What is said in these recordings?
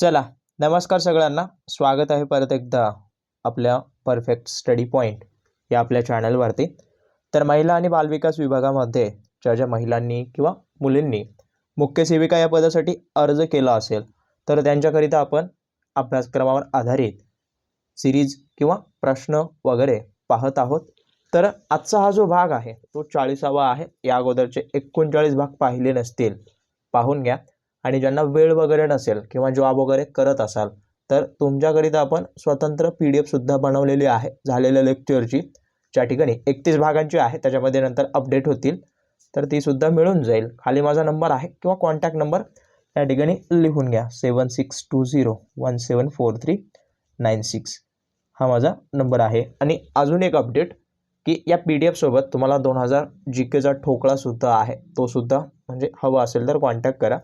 चला नमस्कार सगळ्यांना. स्वागत आहे परत एकदा आपल्या परफेक्ट स्टडी पॉईंट या आपल्या चॅनलवरती तर महिला आणि बालविकास विभागामध्ये ज्या ज्या महिलांनी किंवा मुलींनी मुख्य सेविका या पदासाठी अर्ज केला असेल तर त्यांच्याकरिता आपण अभ्यासक्रमावर आधारित सिरीज किंवा प्रश्न वगैरे पाहत आहोत. तर आजचा हा जो भाग आहे तो चाळीसावा आहे. या अगोदरचे एकोणचाळीस भाग पाहिले नसतील पाहून घ्या. आणि ज्यांना वेळ वगैरे नसेल किंवा जॉब वगैरे करत असाल तर तुमच्याकरिता आपण स्वतंत्र पी डी एफसुद्धा बनवलेली आहे झालेल्या लेक्चरची ज्या ठिकाणी एकतीस भागांची आहे त्याच्यामध्ये नंतर अपडेट होतील. तर तीसुद्धा मिळून जाईल. खाली माझा नंबर आहे किंवा कॉन्टॅक्ट नंबर त्या ठिकाणी लिहून घ्या. Seven six two zero one seven four three nine six हा माझा नंबर आहे. आणि अजून एक अपडेट की या पी डी एफसोबत तुम्हाला दोन हजार जी केचा ठोकळासुद्धा आहे. तोसुद्धा म्हणजे हवा असेल तर कॉन्टॅक्ट करा.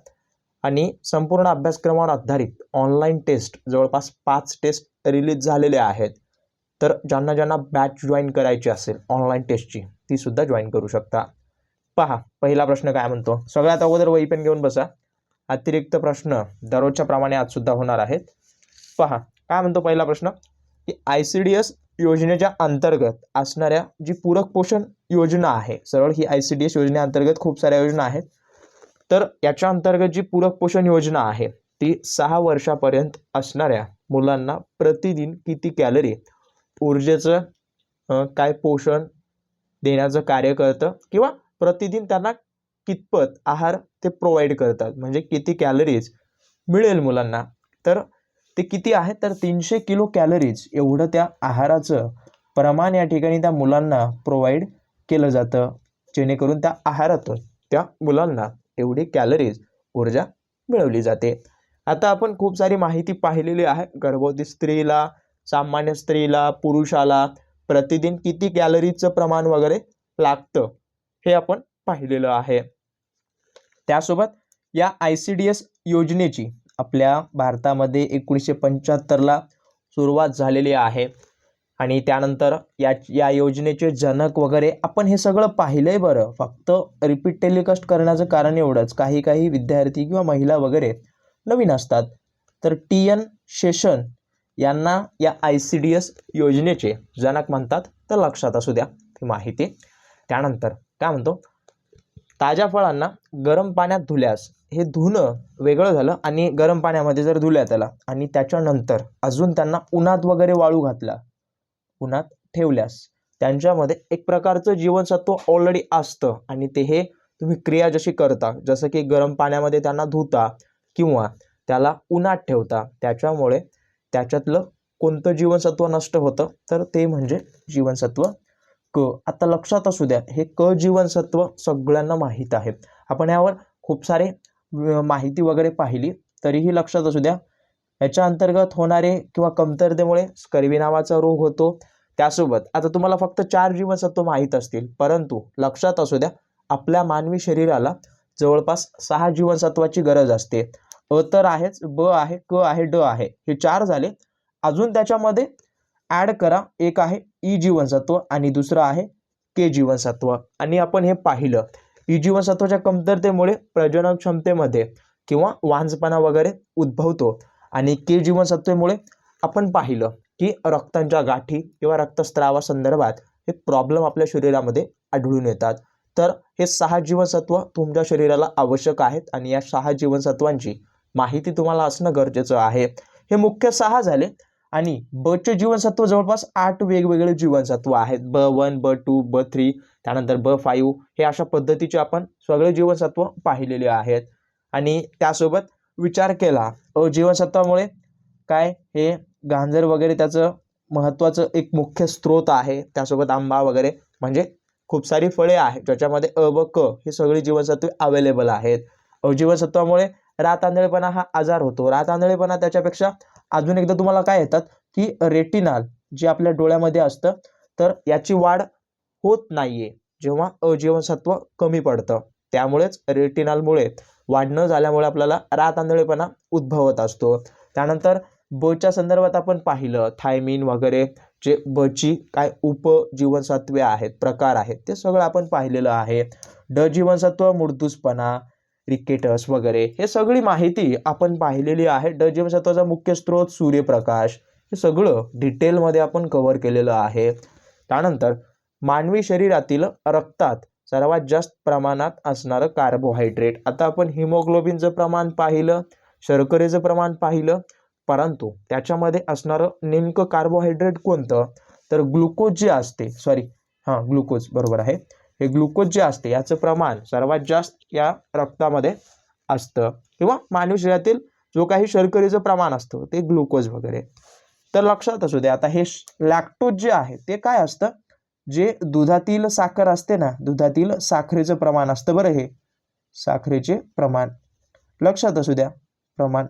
आणि संपूर्ण अभ्यासक्रमावर आधारित ऑनलाईन टेस्ट जवळपास पाच टेस्ट रिलीज झालेले आहेत. तर ज्यांना ज्यांना बॅच जॉईन करायची असेल ऑनलाईन टेस्टची तीसुद्धा जॉईन करू शकता. पहा पहिला प्रश्न काय म्हणतो? सगळ्यात अगोदर वही पेन घेऊन बसा. अतिरिक्त प्रश्न दररोजच्या प्रमाणे आजसुद्धा होणार आहेत. पहा काय म्हणतो पहिला प्रश्न? की आय सी डी एस योजनेच्या अंतर्गत असणाऱ्या जी पूरक पोषण योजना आहे सरळ ही आय सी डी एस योजनेअंतर्गत खूप साऱ्या योजना आहेत. तर याच्या अंतर्गत जी पूरक पोषण योजना आहे ती सहा वर्षापर्यंत असणाऱ्या मुलांना प्रतिदिन किती कॅलरी ऊर्जेचं काय पोषण देण्याचं कार्य करतं किंवा प्रतिदिन त्यांना कितपत आहार ते प्रोव्हाइड करतात? म्हणजे किती कॅलरीज मिळेल मुलांना? तर ते किती आहे तर तीनशे किलो कॅलरीज एवढं त्या आहाराचं प्रमाण या ठिकाणी त्या मुलांना प्रोव्हाइड केलं जातं जेणेकरून त्या आहारातून त्या मुलांना एवढी कॅलरीज ऊर्जा मिळवली जाते. आता आपण खूप सारी माहिती पाहिलेली आहे. गर्भवती स्त्रीला सामान्य स्त्रीला पुरुषाला प्रतिदिन किती कॅलरीजचं प्रमाण वगैरे लागतं हे आपण पाहिलेलं आहे. त्यासोबत या आय सी डी एस योजनेची आपल्या भारतामध्ये एकोणीसशे पंच्याहत्तरला सुरुवात झालेली आहे. आणि त्यानंतर या या योजनेचे जनक वगैरे आपण हे सगळं पाहिलं आहे बरं. फक्त रिपीट टेलिकास्ट करण्याचं कारण एवढंच. काही काही विद्यार्थी किंवा महिला वगैरे नवीन असतात. तर टी एन शेषन यांना या आय सी डी एस योजनेचे जनक म्हणतात. तर लक्षात असू द्या ती माहिती. त्यानंतर काय म्हणतो? ताज्या फळांना गरम पाण्यात धुल्यास हे धुणं वेगळं झालं आणि गरम पाण्यामध्ये जर धुल्या त्याला आणि त्याच्यानंतर अजून त्यांना उन्हात वगैरे वाळू घातला उन्हात ठेवल्यास त्यांच्यामध्ये एक प्रकारचं जीवनसत्व ऑलरेडी असतं. आणि ते हे तुम्ही क्रिया जशी करता जसं की गरम पाण्यामध्ये त्यांना धुता किंवा त्याला उन्हात ठेवता त्याच्यामुळे त्याच्यातलं कोणतं जीवनसत्व नष्ट होतं? तर ते म्हणजे जीवनसत्व क. आता लक्षात असू द्या हे क जीवनसत्व सगळ्यांना माहीत आहे. आपण यावर खूप सारे माहिती वगैरे पाहिली तरीही लक्षात असू द्या याच्या अंतर्गत होणारे किंवा कमतरतेमुळे स्कर्वी नावाचा रोग होतो. त्यासोबत आता तुम्हाला फक्त चार जीवनसत्व माहीत असतील. परंतु लक्षात असू द्या आपल्या मानवी शरीराला जवळपास सहा जीवनसत्वाची गरज असते. अ तर आहेच ब आहे क आहे ड आहे. हे चार झाले. अजून त्याच्यामध्ये ॲड करा. एक आहे ई जीवनसत्व आणि दुसरं आहे के जीवनसत्व. आणि आपण हे पाहिलं. ई जीवनसत्वाच्या कमतरतेमुळे प्रजनन क्षमतेमध्ये किंवा वांजपणा वगैरे उद्भवतो. आणि के जीवनसत्वेमुळे आपण पाहिलं की रक्तांच्या गाठी किंवा रक्तस्रावासंदर्भात हे प्रॉब्लेम आपल्या शरीरामध्ये आढळून येतात. तर हे सहा जीवनसत्व तुमच्या शरीराला आवश्यक आहेत आणि या सहा जीवनसत्वांची माहिती तुम्हाला असणं गरजेचं आहे. हे मुख्य सहा झाले आणि बचे जीवनसत्व जवळपास आठ वेगवेगळे जीवनसत्व आहेत. ब वन ब टू ब थ्री त्यानंतर ब फाईव्ह हे अशा पद्धतीचे आपण सगळे जीवनसत्व पाहिलेले आहेत. आणि त्यासोबत विचार केला. अ जीवनसत्वामुळे काय? हे गांजर वगैरे त्याचं महत्त्वाचं एक मुख्य स्रोत आहे. त्यासोबत आंबा वगैरे. म्हणजे खूप सारी फळे आहेत. ज्याच्यामध्ये अ व क हे सगळी जीवनसत्वे अवेलेबल आहेत. अ जीवनसत्वामुळे रात आंधळेपणा हा आजार होतो. रात आंधळेपणा त्याच्यापेक्षा अजून एकदा तुम्हाला काय येतात? की रेटिनाल जे आपल्या डोळ्यामध्ये असतं तर याची वाढ होत नाहीये. जेव्हा अजीवनसत्व कमी पडतं. त्यामुळेच रेटिनालमुळे वाढ न झाल्यामुळे आपल्याला रातांधळेपणा उद्भवत असतो. त्यानंतर बच्या संदर्भात आपण पाहिलं थायमिन वगैरे जे बची काय उपजीवनसत्वे आहेत प्रकार आहेत ते सगळं आपण पाहिलेलं आहे. ड जीवनसत्व मृदूसपणा रिकेटस वगैरे हे सगळी माहिती आपण पाहिलेली आहे. ड जीवनसत्वाचा मुख्य स्रोत सूर्यप्रकाश हे सगळं डिटेलमध्ये आपण कव्हर केलेलं आहे. त्यानंतर मानवी शरीरातील रक्तात सर्वात जास्त प्रमाणात असणारं कार्बोहायड्रेट आता आपण हिमोग्लोबिनचं प्रमाण पाहिलं शर्करेचं प्रमाण पाहिलं परंतु त्याच्यामध्ये असणारं नेमकं कार्बोहायड्रेट कोणतं? तर ग्लुकोज जे असते सॉरी हां ग्लुकोज बरोबर आहे. हे ग्लुकोज जे असते याचं प्रमाण सर्वात जास्त या रक्तामध्ये असतं. किंवा मानवी शरीरातील जो काही शर्करेचं प्रमाण असतं ते ग्लुकोज वगैरे. तर लक्षात असू दे आता हे लॅक्टोज जे आहे ते काय असतं? जे दुधातील साखर असते ना दुधातील साखरेचं प्रमाण असतं बरं हे. साखरेचे प्रमाण. लक्षात असू द्या प्रमाण.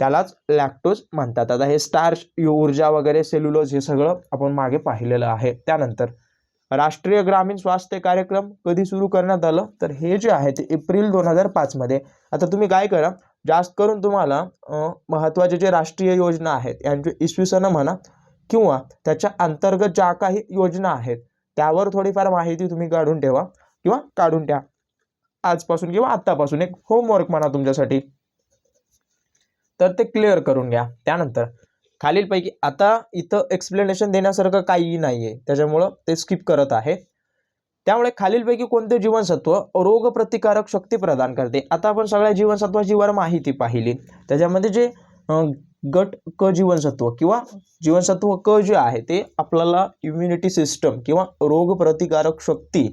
त्यालाच लॅक्टोज म्हणतात. आता हे स्टार्च ऊर्जा वगैरे सेल्युलोज हे सगळं आपण मागे पाहिलेलं आहे. त्यानंतर राष्ट्रीय ग्रामीण स्वास्थ्य कार्यक्रम कधी सुरू करण्यात आलं? तर हे जे आहे ते एप्रिल दोन हजार पाचमध्ये आता तुम्ही काय करा जास्त करून तुम्हाला महत्त्वाचे जे राष्ट्रीय योजना आहेत यांचे इसवी सन म्हणा किंवा त्याच्या अंतर्गत ज्या काही योजना आहेत त्यावर थोडीफार माहिती तुम्ही काढून ठेवा किंवा काढून ठेवा. आजपासून किंवा आत्तापासून एक होमवर्क म्हणा तुमच्यासाठी. तर ते क्लिअर करून घ्या. त्यानंतर खालीलपैकी आता इथं एक्सप्लेनेशन देण्यासारखं काहीही नाही आहे त्याच्यामुळं ते स्किप करत आहे. त्यामुळे खालीलपैकी कोणते जीवनसत्व रोगप्रतिकारक शक्ती प्रदान करते? आता आपण सगळ्या जीवनसत्वाची वर माहिती पाहिली. त्याच्यामध्ये जे गट क जीवनसत्व किंवा जीवनसत्व क जे आहे ते आपल्याला इम्युनिटी सिस्टम किंवा रोगप्रतिकारक शक्ती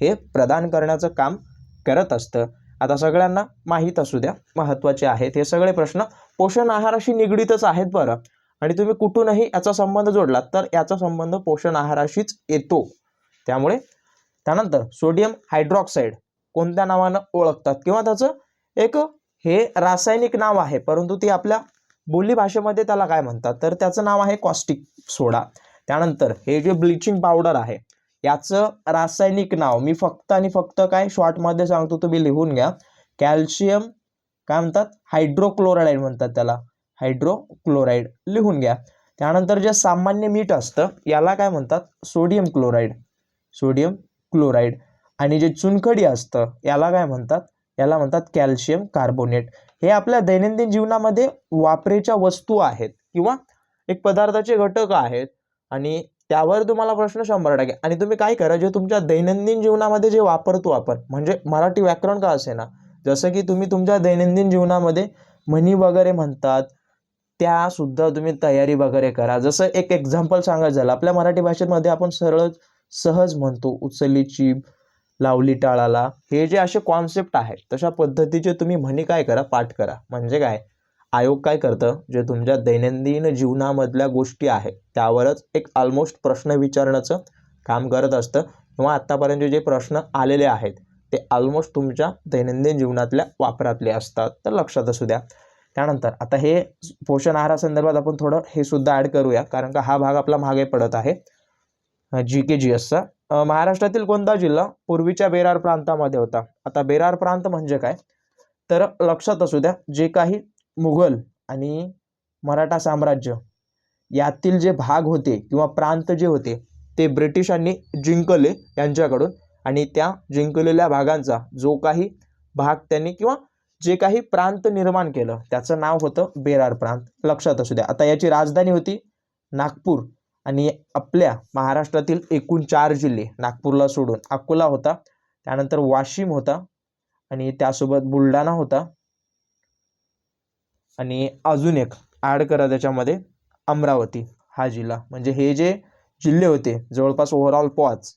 हे प्रदान करण्याचं काम करत असतं. आता सगळ्यांना माहीत असू द्या महत्त्वाचे आहेत हे सगळे प्रश्न. पोषण आहाराशी निगडीतच आहेत बरं. आणि तुम्ही कुठूनही याचा संबंध जोडला तर याचा संबंध पोषण आहाराशीच येतो. त्यामुळे त्यानंतर सोडियम हायड्रॉक्साईड कोणत्या नावानं ओळखतात? किंवा त्याचं एक हे रासायनिक नाव आहे परंतु ती आपल्या बोली भाषेमध्ये त्याला काय म्हणतात? तर त्याचं नाव आहे कॉस्टिक सोडा. त्यानंतर हे जे ब्लिचिंग पावडर आहे याचं रासायनिक नाव मी फक्त आणि फक्त काय शॉर्टमध्ये सांगतो तुम्ही लिहून घ्या. कॅल्शियम काय म्हणतात? हायड्रोक्लोराईड म्हणतात त्याला. हायड्रोक्लोराईड लिहून घ्या. त्यानंतर जे सामान्य मीठ असतं याला काय म्हणतात? Sodium chloride. Sodium chloride. आणि जे चुनखडी असतं याला काय म्हणतात? याला म्हणतात कॅल्शियम कार्बोनेट. हे आपल्या दैनंदिन जीवनामध्ये वापरेच्या वस्तू आहेत किंवा एक पदार्थाचे घटक आहेत आणि त्यावर तुम्हाला प्रश्न शंभर टक्के. आणि तुम्ही काय करा जे तुमच्या दैनंदिन जीवनामध्ये जे वापरतो आपण म्हणजे मराठी व्याकरण का असे ना? जसं की तुम्ही तुमच्या दैनंदिन जीवनामध्ये म्हणी वगैरे म्हणतात त्यासुद्धा तुम्ही तयारी वगैरे करा. जसं एक एक्झाम्पल सांगायचं झालं आपल्या मराठी भाषेमध्ये आपण सरळ सहज म्हणतो उचलीची चीप लावली टाळाला. हे जे असे कॉन्सेप्ट आहेत तशा पद्धतीचे तुम्ही म्हणी काय करा? पाठ करा. म्हणजे काय? आयोग काय करतं? जे तुमच्या दैनंदिन जीवनामधल्या गोष्टी आहेत त्यावरच एक ऑलमोस्ट प्रश्न विचारण्याचं काम करत असतं. किंवा आत्तापर्यंत जे प्रश्न आलेले आहेत ते ऑलमोस्ट तुमच्या दैनंदिन जीवनातल्या वापरातले असतात. तर लक्षात असू द्या. त्यानंतर आता हे पोषण आहारासंदर्भात आपण थोडं हे सुद्धा ॲड करूया कारण का हा भाग आपला मागे पडत आहे. जी के जी एसचा महाराष्ट्रातील कोणता जिल्हा पूर्वीच्या बेरार प्रांतामध्ये होता? आता बेरार प्रांत म्हणजे काय? तर लक्षात असू द्या जे काही मुघल आणि मराठा साम्राज्य यातील जे भाग होते किंवा प्रांत जे होते ते ब्रिटिशांनी जिंकले यांच्याकडून आणि त्या जिंकलेल्या भागांचा जो काही भाग त्यांनी किंवा जे काही प्रांत निर्माण केलं त्याचं नाव होतं बेरार प्रांत. लक्षात असू द्या. आता याची राजधानी होती नागपूर. आणि आपल्या महाराष्ट्रातील एकूण चार जिल्हे नागपूरला सोडून अकोला होता त्यानंतर वाशिम होता आणि त्यासोबत बुलढाणा होता आणि अजून एक ॲड करा त्याच्यामध्ये अमरावती. हा जिल्हा. म्हणजे हे जे जिल्हे होते जवळपास ओव्हरऑल पाच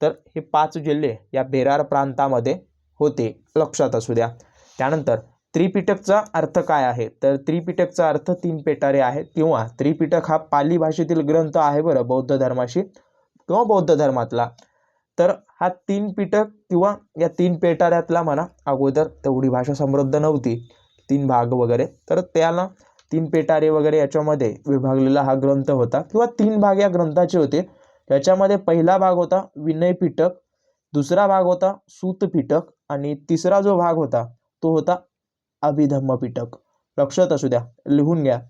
तर हे पाच जिल्हे या बेरार प्रांतामध्ये होते लक्षात असू द्या. त्यानंतर त्रिपिटकचा अर्थ काय आहे? तर त्रिपिटकचा अर्थ तीन पेटारे आहेत. किंवा त्रिपिटक हा पाली भाषेतील ग्रंथ आहे बरं बौद्ध धर्माशी किंवा बौद्ध धर्मातला. तर हा तीन पिटक किंवा या तीन पेटाऱ्यातला म्हणा अगोदर तेवढी भाषा समृद्ध नव्हती. तीन भाग वगैरे. तर त्याला तीन पेटारे वगैरे याच्यामध्ये विभागलेला हा ग्रंथ होता. किंवा तीन भाग या ग्रंथाचे होते. याच्यामध्ये पहिला भाग होता विनय पिटक दुसरा भाग होता सूत पिटक आणि तिसरा जो भाग होता तो होता अभिधम्म पिटक लक्षात असू द्या लिहून घ्या.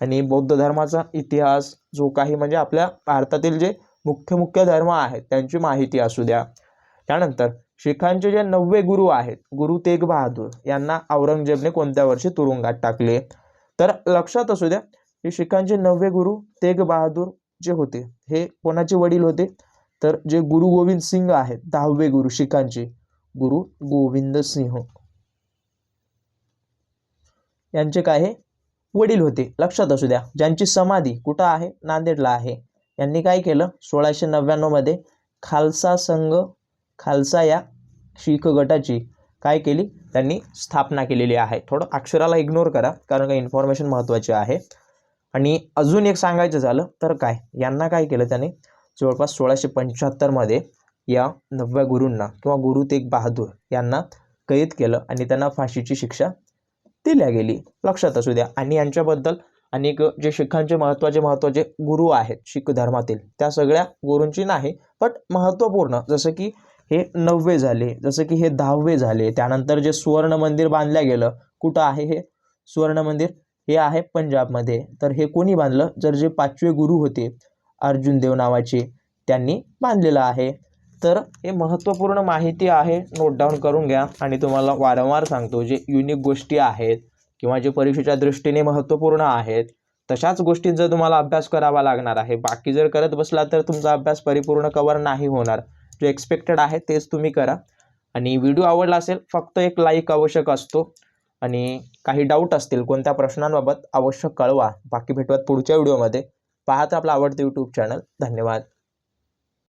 आणि बौद्ध धर्माचा इतिहास जो काही म्हणजे आपल्या भारतातील जे मुख्य मुख्य धर्म आहेत त्यांची माहिती असू द्या. त्यानंतर शिखांचे जे नववे गुरु आहेत गुरु तेग बहादूर यांना औरंगजेबने कोणत्या वर्षी तुरुंगात टाकले? तर लक्षात असू द्या की शिखांचे नववे गुरु तेग बहादूर जे होते हे कोणाचे वडील होते? तर जे गुरु गोविंद सिंग आहेत दहावे गुरु शिखांचे गुरु गोविंद सिंह. यांचे काय हे? वडील होते. लक्षात असू द्या. ज्यांची समाधी कुठं आहे? नांदेडला आहे. यांनी काय केलं? सोळाशे नव्याण्णवमध्ये खालसा संघ खालसा या शीख गटाची काय केली? त्यांनी स्थापना केलेली आहे. थोडं अक्षराला इग्नोर करा कारण का इन्फॉर्मेशन महत्त्वाची आहे. आणि अजून एक सांगायचं झालं तर काय? यांना काय केलं त्याने? जवळपास सोळाशे पंच्याहत्तरमध्ये या नवव्या गुरूंना किंवा गुरु तेग बहादूर यांना कैद केलं आणि त्यांना फाशीची शिक्षा दिल्या गेली. लक्षात असू द्या. आणि यांच्याबद्दल अनेक जे शिखांचे महत्त्वाचे महत्त्वाचे गुरु आहेत शीख धर्मातील त्या सगळ्या गुरूंची नाही बट महत्त्वपूर्ण. जसं की हे नववे झाले जसं की हे दहावे झाले त्यानंतर जे सुवर्ण मंदिर बांधलं गेलं कुठं आहे हे? सुवर्ण मंदिर? हे आहे पंजाबमध्ये. तर हे कोणी बांधलं? जर जे पाचवे गुरु होते अर्जुन देव नावाचे त्यांनी बांधलेलं आहे. तर हे महत्त्वपूर्ण माहिती आहे नोट डाऊन करून घ्या. आणि तुम्हाला वारंवार सांगतो जे युनिक गोष्टी आहेत किंवा जे परीक्षेच्या दृष्टीने महत्त्वपूर्ण आहेत तशाच गोष्टींचा तुम्हाला अभ्यास करावा लागणार आहे. बाकी जर करत बसला तर तुमचा अभ्यास परिपूर्ण कवर नाही होणार. जो एक्सपेक्टेड आहे तेच तुम्ही करा. आणि व्हिडिओ आवडला असेल फक्त एक लाईक आवश्यक असतो. आणि काही डाऊट असतील कोणत्या प्रश्नांबाबत अवश्य कळवा. बाकी भेटवत पुढच्या व्हिडिओमध्ये पाहत आपला आवडतं यूट्यूब चॅनल धन्यवाद.